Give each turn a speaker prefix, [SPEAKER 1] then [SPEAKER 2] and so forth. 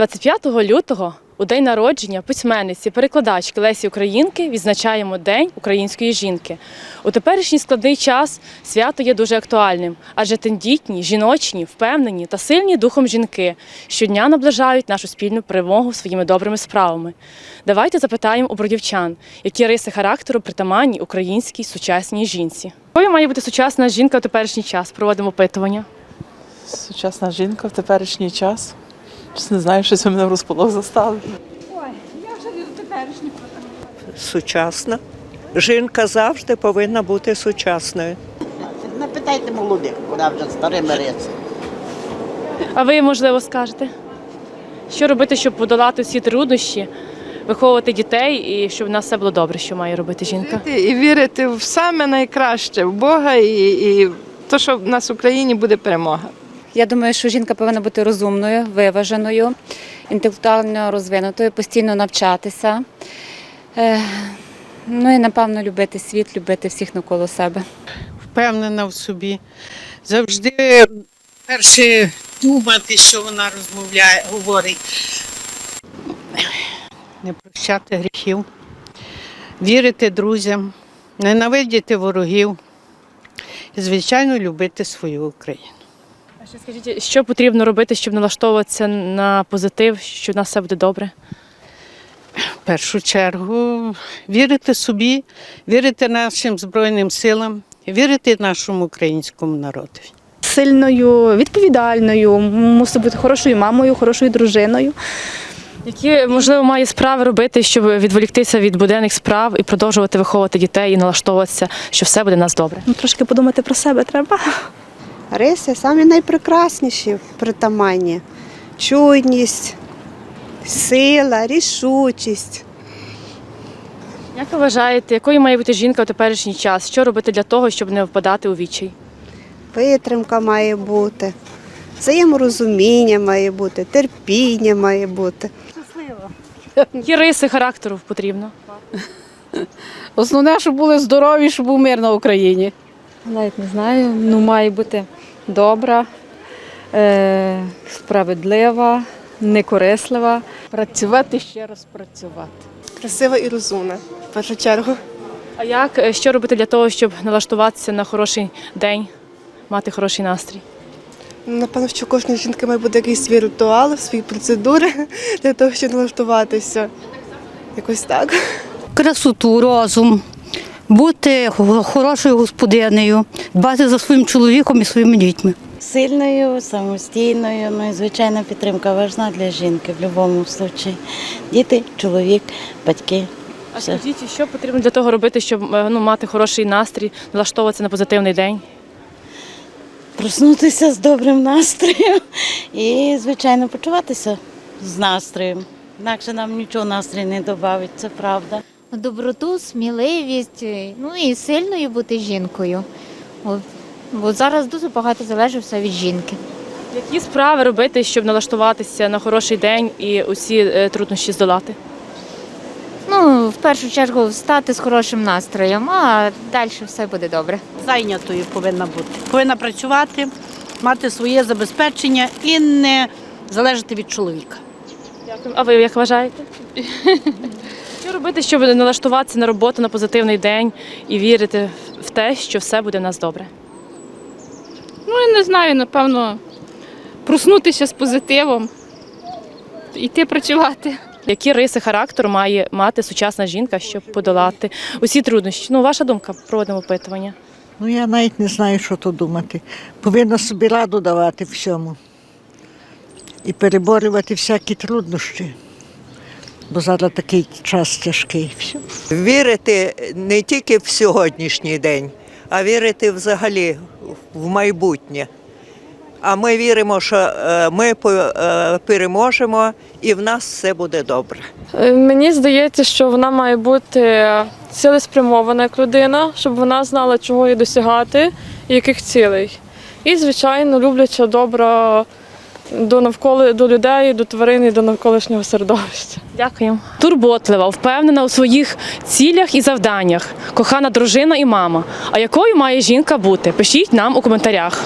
[SPEAKER 1] 25 лютого, у день народження письменниці, перекладачки Лесі Українки, відзначаємо День української жінки. У теперішній складний час свято є дуже актуальним, адже тендітні, жіночні, впевнені та сильні духом жінки щодня наближають нашу спільну перемогу своїми добрими справами. Давайте запитаємо у бродівчан, які риси характеру притаманні українській сучасній жінці. Якою має бути сучасна жінка у теперішній час? Проводимо опитування.
[SPEAKER 2] Сучасна жінка в теперішній час. Щось не знаю, щось ви мене в розполох застали.
[SPEAKER 3] сучасна. Жінка завжди повинна бути сучасною.
[SPEAKER 4] Напитайте молодих, вона вже старими риси.
[SPEAKER 1] А ви, можливо, скажете, що робити, щоб подолати всі труднощі, виховувати дітей і щоб в нас все було добре, що має робити жінка?
[SPEAKER 5] І вірити в саме найкраще, в Бога і, і то, що в нас в Україні буде перемога.
[SPEAKER 6] Я думаю, що жінка повинна бути розумною, виваженою, інтелектуально розвинутою, постійно навчатися. Е, Ну і напевно любити світ, любити всіх навколо себе.
[SPEAKER 7] впевнена в собі. Завжди перше думати, що вона розмовляє, говорить. Не прощати гріхів, вірити друзям, ненавидіти ворогів і, звичайно, любити свою Україну.
[SPEAKER 1] Ще скажіть, що потрібно робити, щоб налаштовуватися на позитив, що в нас все буде добре?
[SPEAKER 7] В першу чергу вірити собі, вірити нашим Збройним силам, вірити нашому українському народові.
[SPEAKER 8] сильною, відповідальною, мусить бути хорошою мамою, хорошою дружиною.
[SPEAKER 1] Які, можливо, має справи робити, щоб відволіктися від буденних справ і продовжувати виховувати дітей і налаштовуватися, що все буде в нас добре?
[SPEAKER 8] Ну, Трошки подумати про себе треба.
[SPEAKER 9] Риси самі найпрекрасніші притаманні. Чуйність, сила, рішучість.
[SPEAKER 1] Як ви вважаєте, якою має бути жінка у теперішній час? Що робити для того, щоб не впадати у відчай?
[SPEAKER 9] Витримка має бути, взаєморозуміння має бути, терпіння має бути.
[SPEAKER 1] Які риси характеру потрібно?
[SPEAKER 10] Основне, щоб були здорові, щоб був мир на Україні.
[SPEAKER 6] Навіть не знаю, ну має бути добра, е, справедлива, некорислива.
[SPEAKER 10] Працювати ще раз працювати.
[SPEAKER 8] Красива і розумна, в першу чергу.
[SPEAKER 1] А як е, що робити для того, щоб налаштуватися на хороший день, мати хороший настрій?
[SPEAKER 8] Напевно, що у кожної жінки має бути якийсь свій ритуал, свої процедури для того, щоб налаштуватися. Якось так.
[SPEAKER 10] Красоту, розум, бути хорошою господинею, дбати за своїм чоловіком і своїми дітьми.
[SPEAKER 4] Сильною, самостійною, ну і звичайна підтримка важна для жінки в будь-якому випадку. Діти, чоловік, батьки.
[SPEAKER 1] А
[SPEAKER 4] Все.
[SPEAKER 1] скажіть, що потрібно для того робити, щоб е, ну, мати хороший настрій, налаштовуватися на позитивний день?
[SPEAKER 4] Проснутися з добрим настроєм і, звичайно, почуватися з настроєм. Інакше нам нічого настрій не додавить, це правда.
[SPEAKER 11] Доброту, сміливість, е, ну і сильною бути жінкою. От. Бо зараз дуже багато залежить все від жінки.
[SPEAKER 1] Які справи робити, щоб налаштуватися на хороший день і усі е, труднощі здолати?
[SPEAKER 11] Ну, в першу чергу, встати з хорошим настроєм, а далі все буде добре.
[SPEAKER 10] Зайнятою повинна бути. Повинна працювати, мати своє забезпечення і не залежати від чоловіка.
[SPEAKER 1] Дякую. А ви як вважаєте? Що робити, щоб налаштуватися на роботу на позитивний день і вірити в те, що все буде в нас добре?
[SPEAKER 8] Ну, я не знаю, напевно, проснутися з позитивом, йти працювати.
[SPEAKER 1] Які риси характеру має мати сучасна жінка, щоб подолати усі труднощі? Ну, ваша думка, проводимо опитування.
[SPEAKER 3] Ну я навіть не знаю, що тут думати. Повинна собі раду давати всьому і переборювати всякі труднощі. Бо зараз такий час тяжкий. Все. Вірити не тільки в сьогоднішній день, а вірити взагалі в майбутнє. А ми віримо, що е, ми по- е, переможемо і в нас все буде добре.
[SPEAKER 8] Е, Мені здається, що вона має бути цілеспрямована як людина, щоб вона знала, чого їй досягати і яких цілей. І, звичайно, любляча добра до навколо до людей, до тварин і до навколишнього середовища.
[SPEAKER 1] Дякую. Турботлива, впевнена у своїх цілях і завданнях, кохана дружина і мама. А якою має жінка бути? Пишіть нам у коментарях.